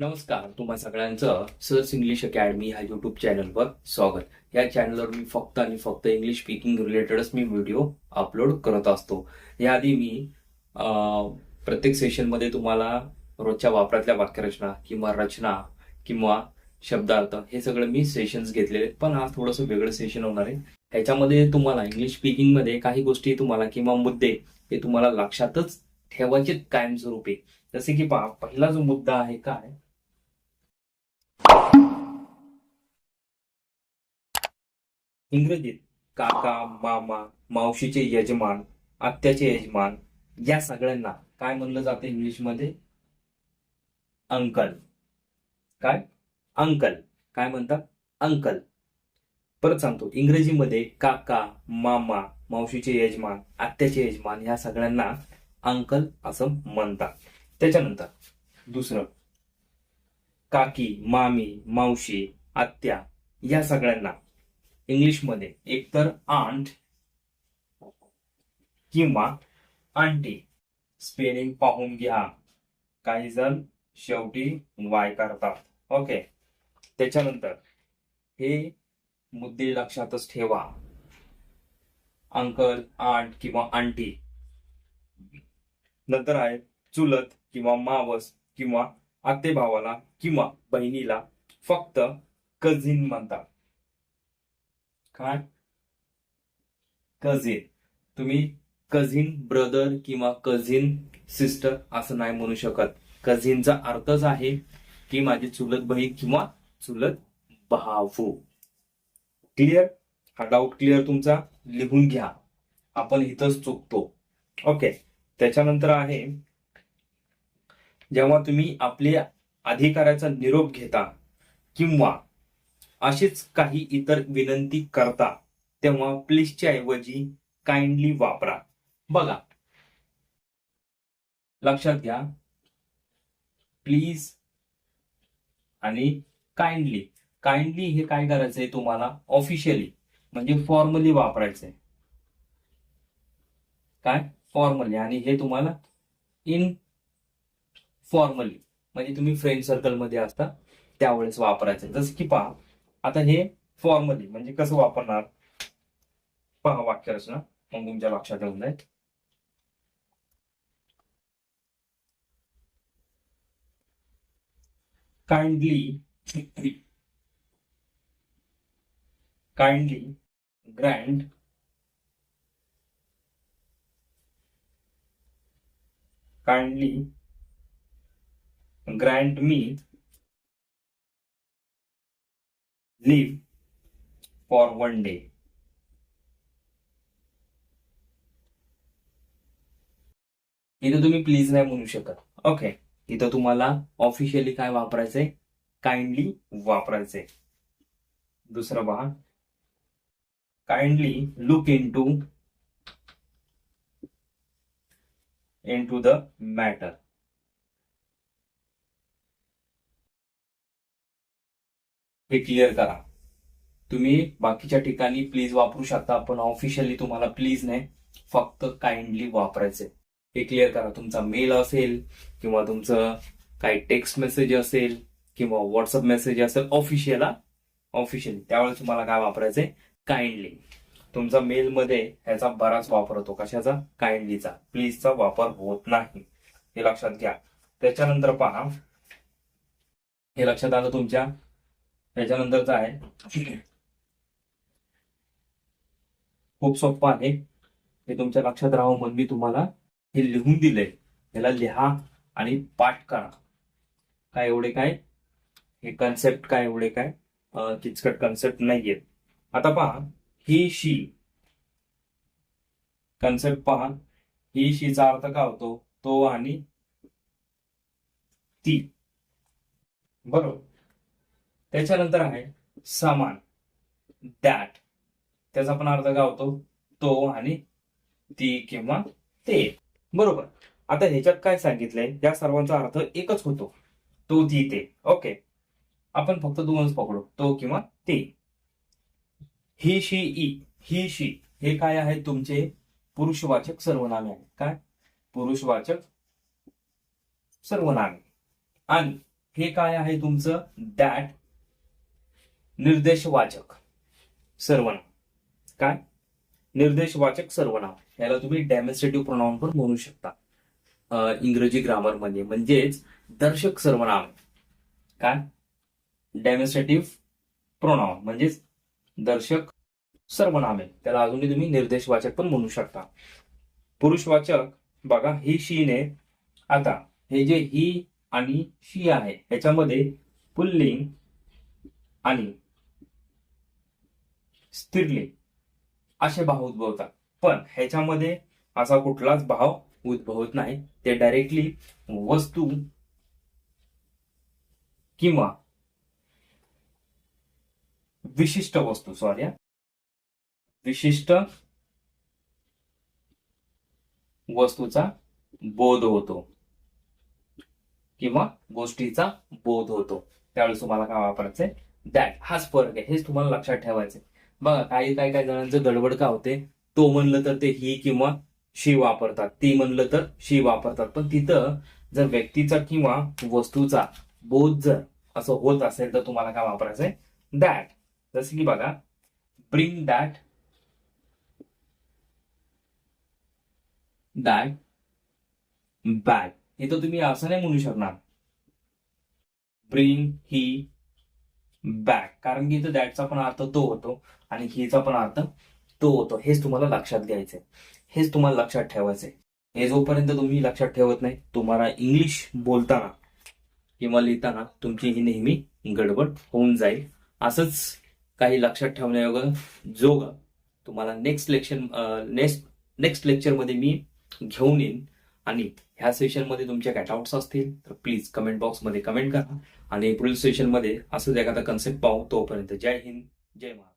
नमस्कार तुम्हा सगळ्यांचं सर्च इंग्लिश अकॅडमी ह्या युट्यूब चॅनलवर स्वागत. या चॅनलवर मी फक्त आणि फक्त इंग्लिश स्पीकिंग रिलेटेडच मी व्हिडिओ अपलोड करत असतो. याआधी मी प्रत्येक सेशनमध्ये तुम्हाला रोजच्या वापरातल्या वाक्यरचना किंवा रचना किंवा शब्दार्थ हे सगळं मी सेशन्स घेतलेले. पण आज थोडंसं वेगळं सेशन होणार आहे. ह्याच्यामध्ये तुम्हाला इंग्लिश स्पीकिंगमध्ये काही गोष्टी तुम्हाला किंवा मुद्दे हे तुम्हाला लक्षातच ठेवायचे कायमस्वरूपी. जसे की पहा पहिला जो मुद्दा आहे काय? इंग्रजीत काका मामा मावशीचे यजमान आत्याचे यजमान या सगळ्यांना काय म्हणलं जातं इंग्लिशमध्ये? अंकल. काय? अंकल. काय म्हणतात? अंकल. परत सांगतो इंग्रजीमध्ये काका मामा मावशीचे यजमान आत्याचे यजमान या सगळ्यांना अंकल असं म्हणतात. त्याच्यानंतर दुसरं काकी मामी मावशी आत्या या सगळ्यांना इंग्लिशमध्ये. एकतर आंट किंवा आंटी स्पेलिंग पाहून घ्या. काही जण शेवटी वाय करतात. ओके त्याच्यानंतर हे मुद्दे लक्षातच ठेवा. अंकल आंट किंवा आंटी नंतर आहे चुलत किंवा मावस किंवा आते भावाला किंवा बहिणीला फक्त कझिन म्हणतात. काय? कझिन. तुम्ही कझिन ब्रदर किंवा कझिन सिस्टर असं नाही म्हणू शकत. कझिनचा अर्थच आहे की माझी चुलत बहीण किंवा चुलत भाऊ. क्लिअर हा डाऊट क्लिअर तुमचा? लिहून घ्या. आपण इथंच चुकतो. ओके त्याच्यानंतर आहे जेव्हा तुम्ही आपल्या अधिकाराचा निरोप घेता किंवा अशीच काही इतर विनंती करता तेव्हा प्लीजच्या ऐवजी काइंडली वापरा. बघा. लक्षात घ्या. प्लीज आणि काइंडली काइंडली हे काय करायचंय तुम्हाला? ऑफिशियली म्हणजे फॉर्मली वापरायचंय. काय? फॉर्मली आणि हे तुम्हाला इन फॉर्मली म्हणजे तुम्ही फ्रेंड सर्कलमध्ये असता त्यावेळेस वापरायचं जसं की पहा. आता हे फॉर्मली म्हणजे कसं वापरणार? पहा वाक्यरचना. मग तुमच्या लक्षात येऊन जाईल. Kindly kindly grant kindly grant me leave for one day. इथं तुम्ही प्लीज नाही म्हणू शकत. ओके इथं तुम्हाला ऑफिशियली काय वापरायचंय? काइंडली वापरायचंय. दुसरं पहा kindly look into into the matter हे क्लिअर करा. तुम्ही बाकीच्या ठिकाणी प्लीज वापरू शकता पण ऑफिशियली तुम्हाला प्लीज नाही. फक्त काइंडली वापरायचे हे क्लिअर करा. तुमचा मेल असेल किंवा तुमचं काही टेक्स्ट मेसेज असेल किंवा व्हॉट्सअप मेसेज असेल ऑफिशियला ऑफिशियली त्यावेळेस तुम्हाला काय वापरायचंय? काइंडली तुमचा मेलमध्ये ह्याचा बराच वापर होतो. कशाचा? काइंडलीचा प्लीजचा वापर होत नाही. हे लक्षात घ्या. त्याच्यानंतर पहा. हे लक्षात आलं तुमच्या? त्याच्यानंतरच आहे. खूप सोपं आहे. हे तुमच्या लक्षात राहावं म्हणून मी तुम्हाला हे लिहून दिलंय. याला लिहा आणि पाठ करा. काय एवढे काय? हे कन्सेप्ट काय एवढे काय? किचकट कन्सेप्ट नाहीयेत. आता पहा ही शी कन्सेप्ट पहा. ही शीचा अर्थ काय होतो? तो आणि ती. बरोबर. त्याच्यानंतर आहे समान. दॅट त्याचा पण अर्थ काय होतो? तो आणि ती किंवा ते. बरोबर. आता ह्याच्यात काय सांगितलंय? या सर्वांचा अर्थ एकच होतो. तो ती ते. ओके आपण फक्त दोनच पकडू. तो किंवा ते. ही शी ई ही शी हे काय आहे तुमचे? पुरुषवाचक सर्वनामे आहे काय? पुरुषवाचक सर्वनामे. आणि हे काय आहे तुमचं? दॅट निर्देशवाचक. सर्वनाम. काय? निर्देशवाचक सर्वनाम. याला तुम्ही डेमॉन्स्ट्रेटिव्ह प्रोनाउन पण म्हणू शकता. इंग्रजी इंग्रजी ग्रामरमध्ये म्हणजेच दर्शक सर्वनाम. काय? डेमॉन्स्ट्रेटिव्ह प्रोनाउन म्हणजेच दर्शक सर्वनाम आहे. त्याला अजूनही तुम्ही निर्देशवाचक पण म्हणू शकता. पुरुषवाचक बघा ही शीने आता हे जे ही आणि शी आहे ह्याच्यामध्ये पुल्लिंग आणि स्त्रीलिंग असे भाव उद्भवतात. पण ह्याच्यामध्ये असा कुठलाच भाव उद्भवत नाही. ते डायरेक्टली वस्तू किंवा विशिष्ट वस्तू सॉरी विशिष्ट वस्तूचा बोध होतो. किंवा गोष्टीचा बोध होतो. त्यावेळेस तुम्हाला काय वापरायचंय? दॅट हाच फरक आहे. हेच तुम्हाला लक्षात ठेवायचंय. बघा काही काही काही जणांचं गडबड का होते? तो म्हणलं तर ते ही किंवा शी वापरतात. ती म्हणलं तर शी वापरतात. पण तिथं जर व्यक्तीचा किंवा वस्तूचा बोध जर असं होत असेल तर तुम्हाला काय वापरायचंय? दॅट जसं की बघा ब्रिंग दॅट दॅट बॅग इथं तुम्ही असं नाही म्हणू शकणार. ब्रिंग ही बॅक कारण की इथं दॅटचा पण अर्थ तो होतो आणि हिचा पण अर्थ तो होतो. हेच तुम्हाला लक्षात घ्यायचंय. हेच तुम्हाला लक्षात ठेवायचंय. हे जोपर्यंत तुम्ही लक्षात ठेवत नाही तुम्हाला इंग्लिश बोलताना किंवा लिहिताना तुमची ही नेहमी गडबड होऊन जाईल. असंच काही लक्षात ठेवण्यायोगं जोग तुम्हाला नेक्स्ट लेक्चर नेक्स्ट नेक्स्ट लेक्चरमध्ये मी घेऊन येईन. आणि ह्या सेशनमध्ये तुमच्या कॅटआउट्स असतील तर प्लीज कमेंट बॉक्समध्ये कमेंट करा. आणि पुढील सेशनमध्ये असंच एखादा कन्सेप्ट पाहू तोपर्यंत जय हिंद जय महाराष्ट्र.